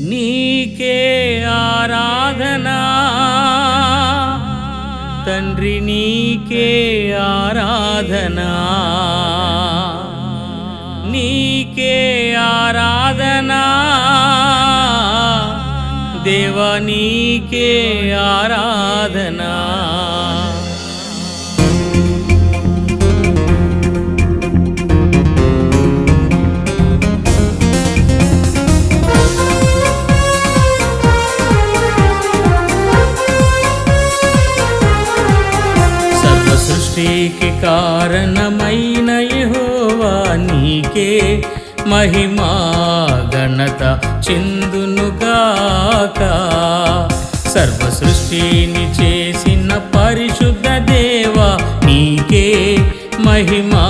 నీకే ఆరాధనా. తండ్రి నీకే ఆరాధనా. నీకే ఆరాధనా. దేవా నీకే ఆరాధనా. కారణమైన యహోవా నీకే మహిమా ఘనత చెందునుగాక సర్వ సృష్టిని చేసిన పరిశుద్ధ దేవా నీకే మహిమా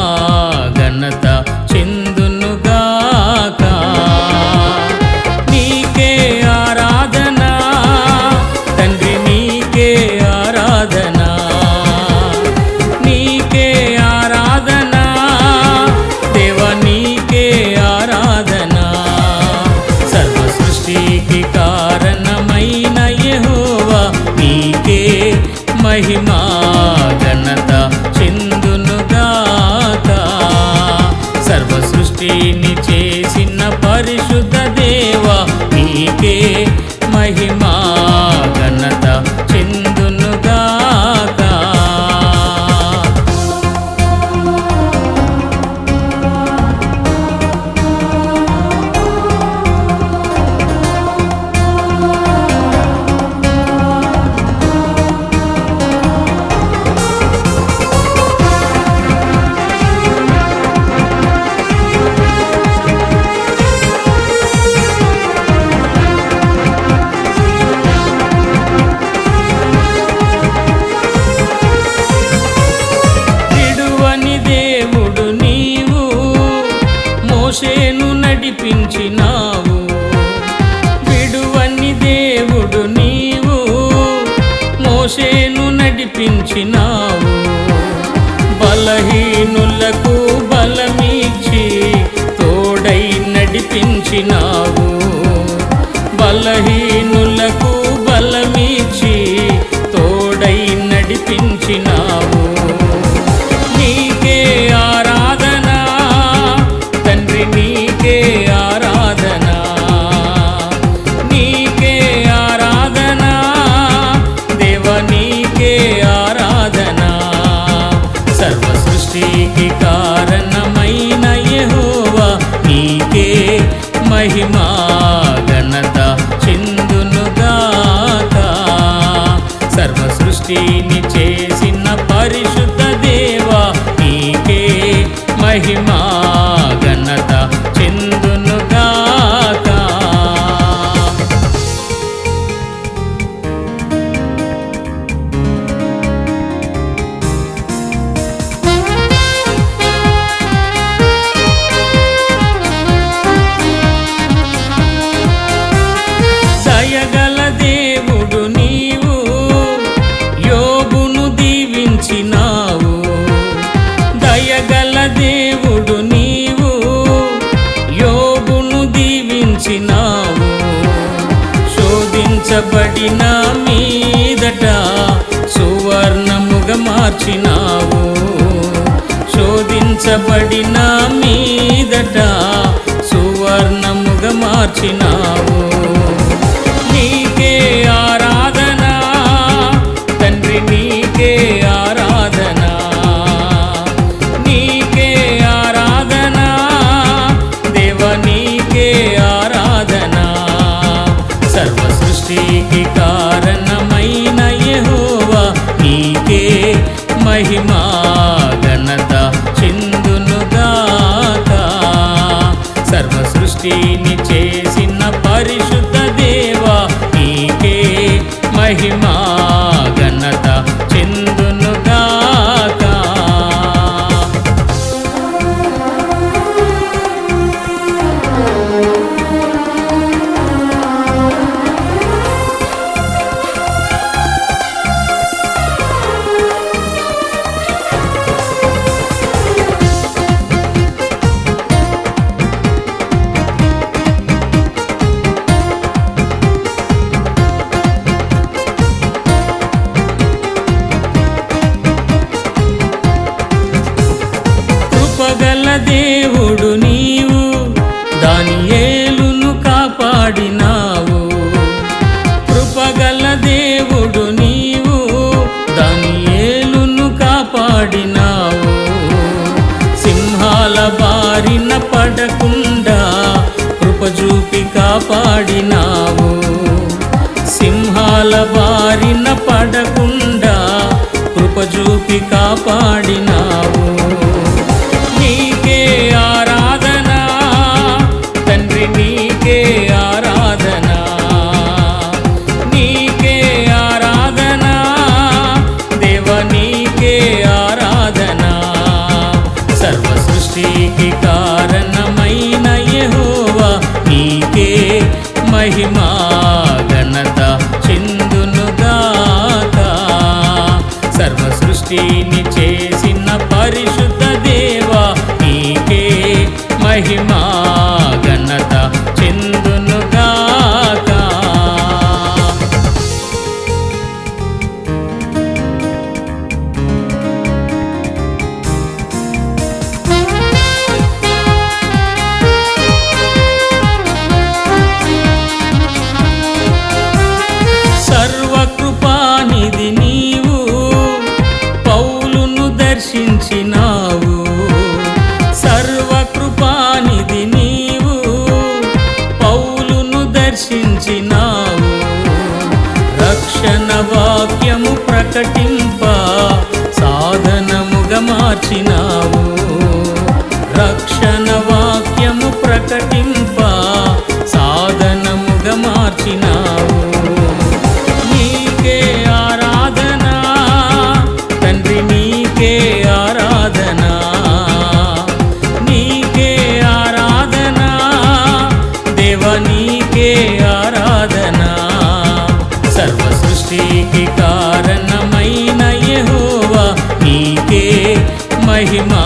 సృష్టిని చేసిన పరిశుద్ధ దేవ నీకే మహిమ. నడిపించినావు విడువని దేవుడు నీవు మోసేను నడిపించినావు. సృష్టికి కారణమైన యహోవా నీకే మహిమా ఘనత చిందునుగాక సర్వ సృష్టిని చేసిన పరిశు శోధించబడిన మీదట సువర్ణముగా మార్చినావు. శోధించబడిన మీదట సువర్ణముగా మార్చినావు. నీకే ఆరాధన తండ్రి నీ దేవుడు నీవు దాని ఏలును కాపాడినావు. కృపగల దేవుడు నీవు దాని ఏలును కాపాడినావు. సింహాల బారిన పడకుండా కృపజూపి కాపాడినావు. సింహాల బారిన పడకుండా కృపజూపి కాపాడి see. దర్శన వాక్యము ప్రకటింప సాధనముగా మార్చినావు. రక్షణ వాక్యము ప్రకటింప సాధనముగా మార్చిన సృష్టికి కారణమైన యహోవా నీకే మహిమా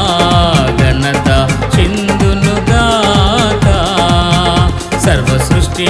ఘనత చిందునుగాక. సర్వ సృష్టి